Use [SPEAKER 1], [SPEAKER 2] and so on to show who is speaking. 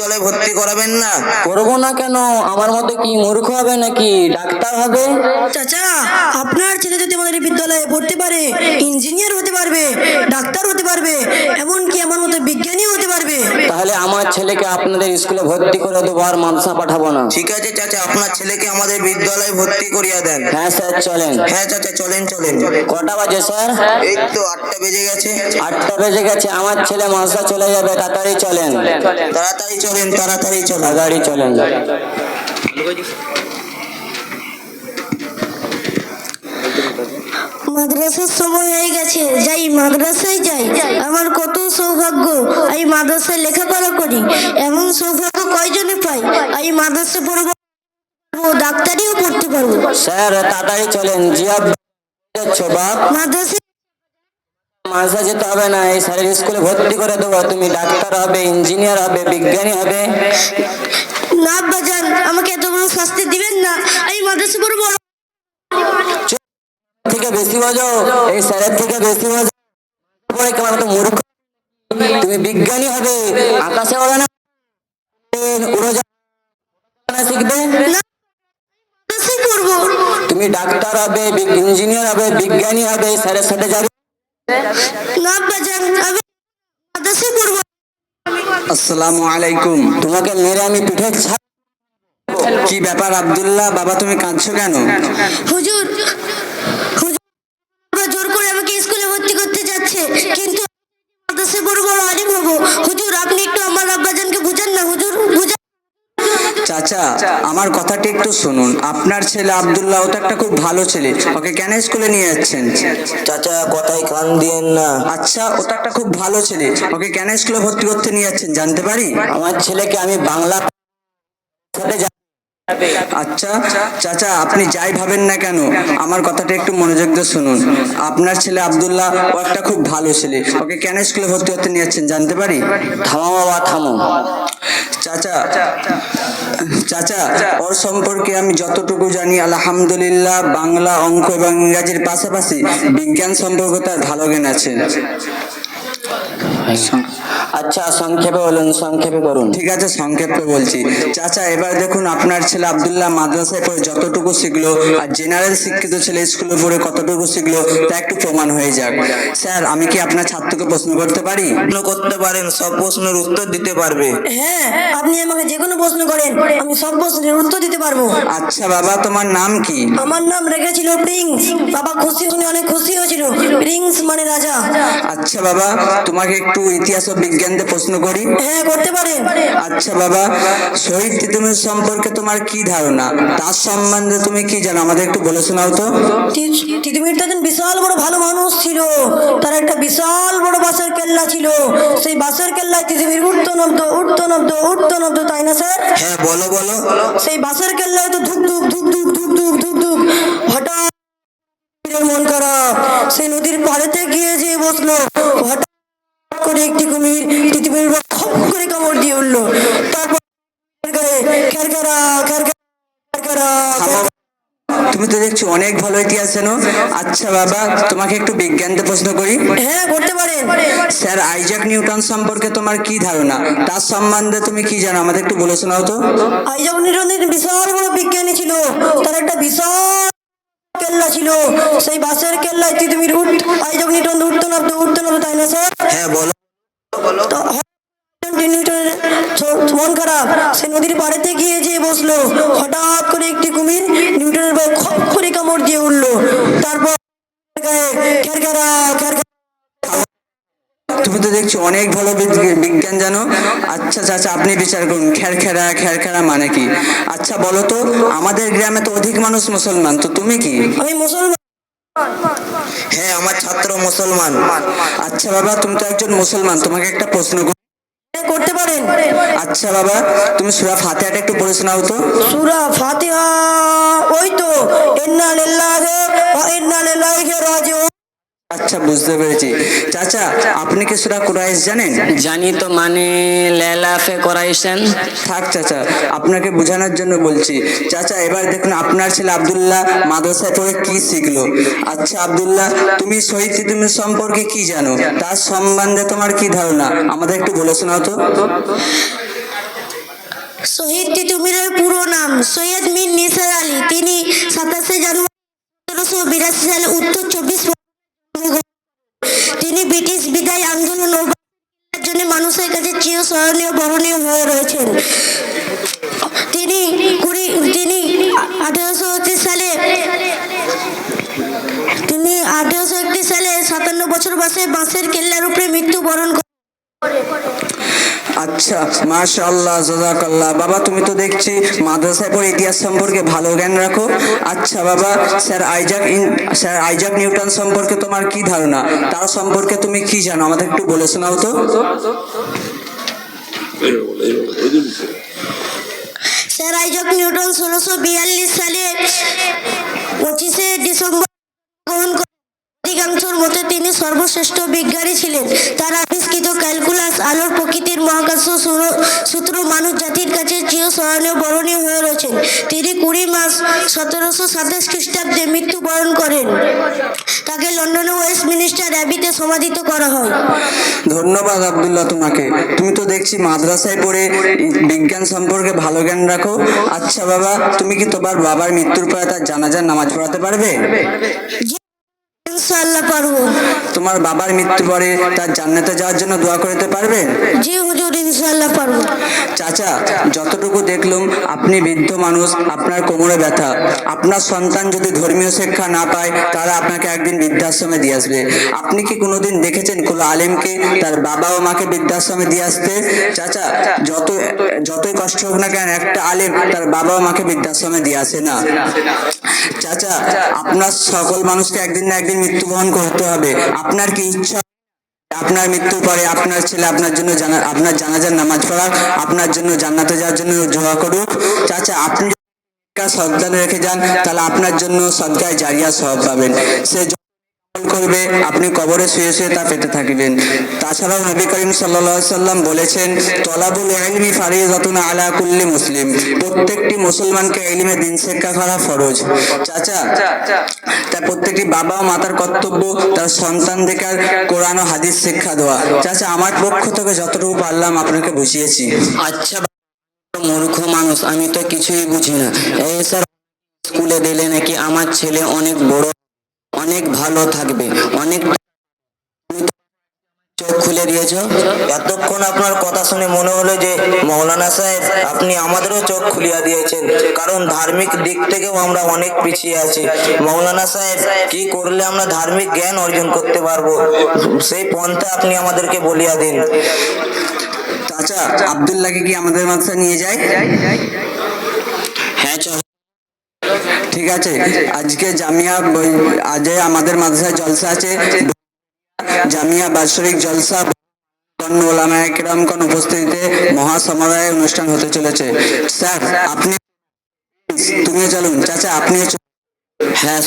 [SPEAKER 1] দলে ভর্তি করাবেন না।
[SPEAKER 2] করব না কেন? আমার মতো কি মূর্খ হবে নাকি ডাক্তার হবে?
[SPEAKER 3] চাচা আপনার ছেলে যদি আমাদের বিদ্যালয়ে পড়তে পারে ইঞ্জিনিয়ার হতে পারবে ডাক্তার হতে পারবে এমনকি আমার মতো বিজ্ঞানী হতে পারবে।
[SPEAKER 2] তাহলে আমার ছেলেকে আপনাদের স্কুলে ভর্তি করে দেবো আর মানসা পাঠাবো না।
[SPEAKER 1] ঠিক আছে চাচা আপনার ছেলেকে আমাদের বিদ্যালয়ে ভর্তি করিয়ে দেন।
[SPEAKER 2] হ্যাঁ স্যার চলেন।
[SPEAKER 1] হ্যাঁ চাচা চলেন চলেন।
[SPEAKER 2] কটা বাজে স্যার?
[SPEAKER 1] এই তো আটটা বেজে গেছে।
[SPEAKER 2] আটটা বেজে গেছে আমার ছেলে মানসা চলে যাবে তাড়াতাড়ি চলেন।
[SPEAKER 1] তাড়াতাড়ি চলেন। তাড়াতাড়ি চলেন।
[SPEAKER 2] তাড়াতাড়ি চলেন
[SPEAKER 3] মাদ্রাসার সময় হয়ে গেছে যাই মাদ্রাসায় যাই। আমার কত সৌভাগ্য আমি মাদ্রাসায় লেখাপড়া করি। এমন সৌভাগ্য কয়জনে পাই আমি মাদ্রাসা পড়ব ডাক্তারিও পড়তে পারব।
[SPEAKER 2] স্যার তাড়াতাড়ি চলেন। জিয়া যাচ্ছ মানসা যেতে হবে না এই স্যারের স্কুলে ভর্তি করে দেবো। তুমি ডাক্তার হবে ইঞ্জিনিয়ার হবে বিজ্ঞানী হবে।
[SPEAKER 3] না বাজান আমাকে এত বড় শাস্তি দিবেন না। আমি মাদ্রাসা পড়ব
[SPEAKER 2] থেকে বেশি বোঝো এই স্যারের থেকে বেশি বোঝো পরে কেমন তো মূর্খ। তুমি বিজ্ঞানী হবে আকাশে ওড়ে না। শিখবে?
[SPEAKER 3] পড়ব।
[SPEAKER 2] তুমি ডাক্তার হবে ইঞ্জিনিয়ার হবে বিজ্ঞানী হবে স্যারের সাথে যাবে।
[SPEAKER 4] আসসালামু
[SPEAKER 2] তোমাকে মেরে আমি পিঠে
[SPEAKER 4] কি ব্যাপার আব্দুল্লাহ? বাবা, তুমি কাঁদছো কেন?
[SPEAKER 3] হুজুর জোর করে আমাকে স্কুলে ভর্তি করতে যাচ্ছে, কিন্তু
[SPEAKER 4] চাচা আমার কথাটা একটু শুনুন। আপনার ছেলে আব্দুল্লাহ ও তো একটা খুব ভালো ছেলে। ওকে কেন স্কুলে নিয়ে যাচ্ছেন?
[SPEAKER 1] চাচা কথায় কান দিয়েন না।
[SPEAKER 4] আচ্ছা ও তো একটা খুব ভালো ছেলে। ওকে কেন স্কুলে ভর্তি করতে নিয়ে যাচ্ছেন জানতে পারি?
[SPEAKER 2] আমার ছেলেকে আমি বাংলা
[SPEAKER 4] আচ্ছা চাচা আপনি যাই ভাবেন না কেন আমার কথাটা একটু মনোযোগ দিয়ে শুনুন। আপনার ছেলে আব্দুল্লাহ ও একটা খুব ভালো ছেলে। ওকে কেন স্কুলে ভর্তি করতে নিয়ে যাচ্ছেন জানতে পারি?
[SPEAKER 2] থামো বাবা থামো।
[SPEAKER 4] চাচা চাচা ওর সম্পর্কে আমি যতটুকু জানি আলহামদুলিল্লাহ বাংলা অঙ্ক এবং ইংরাজির পাশাপাশি বিজ্ঞান সম্পর্কে তার ভালো জ্ঞান আছে।
[SPEAKER 2] আচ্ছা সংক্ষেপে বলুন সংক্ষেপে করুন।
[SPEAKER 4] ঠিক আছে সংক্ষেপে বলছি। চাচা এবার দেখুন আপনার ছেলে আব্দুল্লাহ মাদ্রাসায় পড়ে যতটুকু শিখলো আর জেনারেল শিক্ষিত ছেলে স্কুলে পড়ে কতটুকু শিখলো তা একটু প্রমাণ হয়ে যাক। স্যার আমি কি আপনার ছাত্রকে প্রশ্ন করতে পারি?
[SPEAKER 1] প্রশ্ন করতে পারেন সব প্রশ্নের উত্তর দিতে পারবে।
[SPEAKER 3] হ্যাঁ আপনি আমাকে যে কোনো প্রশ্ন করেন আমি সব প্রশ্নের উত্তর দিতে পারব।
[SPEAKER 4] আচ্ছা বাবা তোমার নাম কি?
[SPEAKER 3] আমার নাম রেখেছিল প্রিন্স। বাবা খুশি শুনে অনেক খুশি হয়েছিল। প্রিন্স মানে রাজা।
[SPEAKER 4] আচ্ছা বাবা তোমাকে একটু ইতিহাস ও বিজ্ঞান দিয়ে প্রশ্ন করি।
[SPEAKER 3] হ্যাঁ করতে পারেন
[SPEAKER 4] আচ্ছা বাবা শহীদ তিতুমির সম্পর্কে তোমার কি ধারণা? তার সম্বন্ধে তুমি কি জানো? আমাদের একটু বলে শোনাও তো।
[SPEAKER 3] তিতুমির তো একজন বিশাল বড় ভালো মানুষ ছিল। তার একটা বিশাল বড় বাসের কেল্লা ছিল। সেই বাসের কেল্লায় তিতুমির উঠতো নামতো উঠতো নামতো উঠতো নামতো তাই না স্যার?
[SPEAKER 1] হ্যাঁ বলো বলো।
[SPEAKER 3] সেই বাসের কেল্লায় তো ধুক ধুক ধুক ধুক ধুক ধুক ধুক ধুক। হঠাৎ মন খারাপ। সেই নদীর পাড়েতে গিয়ে যে বসল। হঠাৎ করে একটি কুমির উপর খপ করে কামড় দিয়ে উঠল। তারপর খেরখেরা খেরখেরা খেরখেরা
[SPEAKER 4] তুমি তো দেখছি অনেক ভালো ইতিহাস জানো। আচ্ছা বাবা তোমাকে একটু বিজ্ঞান দিয়ে প্রশ্ন করি।
[SPEAKER 3] হ্যাঁ করতে পারেন।
[SPEAKER 4] স্যার আইজাক নিউটন সম্পর্কে তোমার কি ধারণা? তার সম্বন্ধে তুমি কি জানো? আমাদের একটু বলে শোনাও তো।
[SPEAKER 3] আইজাক নিউটনের বিশাল বড় বিজ্ঞানী ছিল। তার একটা বিশাল কেল্লা ছিল। সেই বাসের কেল্লায় উঠ আইজাক নিউটন উঠতো না উঠতো না তাই না স্যার?
[SPEAKER 1] হ্যাঁ বলো।
[SPEAKER 3] নিউটনের মন খারাপ। সে নদীর পাড়েতে গিয়ে যে বসল হঠাৎ করে একটি কুমির নিউটনের গায়ে খপ করে কামড় দিয়ে উঠল। তারপর
[SPEAKER 4] তুমি তো দেখছি অনেক ভালো বিজ্ঞান জানো। আচ্ছা চাচা আপনি বিচার করুন। খেরখেরা খেরখেরা মানে কি? আচ্ছা বলো তো আমাদের গ্রামে তো অধিক মানুষ মুসলমান তো তুমি কি?
[SPEAKER 3] আমি মুসলমান।
[SPEAKER 1] হ্যাঁ আমার ছাত্র মুসলমান।
[SPEAKER 4] আচ্ছা বাবা তুমি তো একজন মুসলমান তোমাকে একটা প্রশ্ন
[SPEAKER 3] করতে পারেন।
[SPEAKER 4] আচ্ছা বাবা তুমি সুরা ফাতিহাটা একটু পড়ে শোনাও তো।
[SPEAKER 3] সুরা ফাতিহা ওই তো ইন্না লিল্লাহি ওয়া ইন্না ইলাইহি রাজিউন।
[SPEAKER 4] আচ্ছা বুঝতে পেরেছি। চাচা আপনি কি সুরা কুরাইশ জানেন?
[SPEAKER 2] জানি তো মানে লেলাফে করাইছেন
[SPEAKER 4] থাক চাচা আপনাকে বোঝানোর জন্য বলছি। চাচা এবার দেখুন আপনার ছেলে আব্দুল্লাহ মাদ্রাসায় পড়ে কি শিখলো? আচ্ছা আব্দুল্লাহ তুমি শহীদ তিতুমির সম্পর্কে কি জানো? তার সম্বন্ধে তোমার কি ধারণা? আমাদের একটু বলে শোনাও তো।
[SPEAKER 5] শহীদ তিতুমিরের পুরো নাম সৈয়দ মীর নিসার আলী। তিনি সাতাশে জানুয়ারি সতেরোশো বিরাশি সালে উত্তর কাছে চিরস্মরণীয় বরণীয় হয়ে রয়েছেন। তিনি কুড়ি, তিনি আঠারোশো সালে, তিনি আঠারোশো একত্রিশ সালে সাতান্ন বছর বয়সে বাঁশের কেল্লার উপরে মৃত্যুবরণ করেন।
[SPEAKER 4] আচ্ছা মাশাআল্লাহ জাজাকাল্লাহ বাবা, তুমি তো দেখছি মাদ্রাসায় পড়ে ইতিহাস সম্পর্কে ভালো জ্ঞান রাখো। আচ্ছা বাবা, sir Isaac sir Isaac Newton সম্পর্কে তোমার কি ধারণা? তার সম্পর্কে তুমি কি জানো? আমাদের একটু বলে শোনাও তো।
[SPEAKER 5] স্যার আইজাক নিউটন ষোলোশো বিয়াল্লিশ সালে পঁচিশে ডিসেম্বর গ্রহণ অধিকাংশের মতে তিনি সর্বশ্রেষ্ঠ বিজ্ঞানী ছিলেন। তার আবিষ্কৃত ক্যালকুলাস আলোর প্রকৃতির মহাকাশ সূত্র মানুষ জাতির কাছে চিরস্মরণীয়, বরণীয় হয়ে রয়েছেন। তিনি কুড়ি মাস সতেরোশো সাতাশ খ্রিস্টাব্দে মৃত্যুবরণ করেন। তাকে লন্ডনে ওয়েস্ট মিনিস্টার অ্যাবিতে সমাধিত করা হয়।
[SPEAKER 4] ধন্যবাদ আব্দুল্লাহ তোমাকে। তুমি তো দেখছি মাদ্রাসায় পড়ে বিজ্ঞান সম্পর্কে ভালো জ্ঞান রাখো। আচ্ছা বাবা তুমি কি তোমার বাবার মৃত্যুর পরে তার জানাজার নামাজ পড়াতে পারবে?
[SPEAKER 5] ইনশাআল্লাহ পারব।
[SPEAKER 4] তোমার বাবার মৃত্যু পরে তার জান্নাতে যাওয়ার জন্য দোয়া করতে পারবেন
[SPEAKER 5] জি হুজুর ইনশাআল্লাহ পারব।
[SPEAKER 4] চাচা যতটুকু দেখলুম আপনি বৃদ্ধ মানুষ আপনার কোমরে ব্যথা। আপনার সন্তান যদি ধর্মীয় শিক্ষা না পায় তারা আপনাকে একদিন বৃদ্ধাশ্রমে দিয়ে আসবে। আপনি কি কোনোদিন দেখেছেন কোনো আলেমকে তার বাবা ও মাকে বৃদ্ধাশ্রমে দিয়ে আসতে? চাচা যত যতই কষ্ট হোক না কেন একটা আলেম তার বাবা ও মাকে বৃদ্ধাশ্রমে দিয়ে আসে না। চাচা আপনার সকল মানুষকে একদিন না একদিন মৃত্যুবরণ করতে হবে। আপনার কি ইচ্ছা? আপনার মৃত্যুর পরে আপনার ছেলে আপনার জন্য জানা, আপনার জানাজার নামাজ পড়া, আপনার জন্য জান্নাতে যাওয়ার জন্য দোয়া করুক। চাচা, আপনি সজ্ঞান রেখে যান, তাহলে আপনার জন্য সজ্ঞায় জারিয়া সব পাবেন। সে করবে, আপনি কবরে শুয়ে শুয়ে তা পেতে থাকিবেন। তাছাড়াও নবী করিম সাল্লাম বলেছেন আলা কুল্লি মুসলিম। প্রত্যেকটি মুসলমানকে ইলমে দিন শিক্ষা করা ফরজ। চাচা তাই প্রত্যেকটি বাবা ও মাতার কর্তব্য তার সন্তানদেরকে কোরআন ও হাদিস শিক্ষা দেওয়া। চাচা, আমার পক্ষ থেকে যতটুকু পারলাম আপনাকে বুঝিয়েছি।
[SPEAKER 2] আচ্ছা মূর্খ মানুষ, আমি তো কিছুই বুঝি না। স্যার, স্কুলে দিলে নাকি আমার ছেলে অনেক বড় অনেক ভালো থাকবে। অনেক চোখ খুলে দিয়েছ।
[SPEAKER 1] এতক্ষণ আপনার কথা শুনে মনে হলো যে মৌলানা সাহেব আপনি আমাদেরও চোখ খুলিয়া দিয়েছেন। কারণ ধার্মিক দিক থেকেও আমরা অনেক পিছিয়ে আছি। মৌলানা সাহেব কি করলে আমরা ধার্মিক জ্ঞান অর্জন করতে পারব? সেই পন্থা আপনি আমাদেরকে বলিয়া দিন।
[SPEAKER 4] চাচা আব্দুল্লাহকে কি আমাদের মাদ্রাসা নিয়ে যায়
[SPEAKER 2] হ্যাঁ
[SPEAKER 4] ঠিক আছে? আজকে জামিয়া বই- আজ আমাদের মাদ্রাসায় জলসা আছে। জামিয়া বাৎসরিক জলসা ওলামা একরামগণ উপস্থিতিতে মহাসমারোহে অনুষ্ঠান হতে চলেছে। স্যার আপনি তুমিও চলুন। চাচা চলুন।
[SPEAKER 2] হ্যাঁ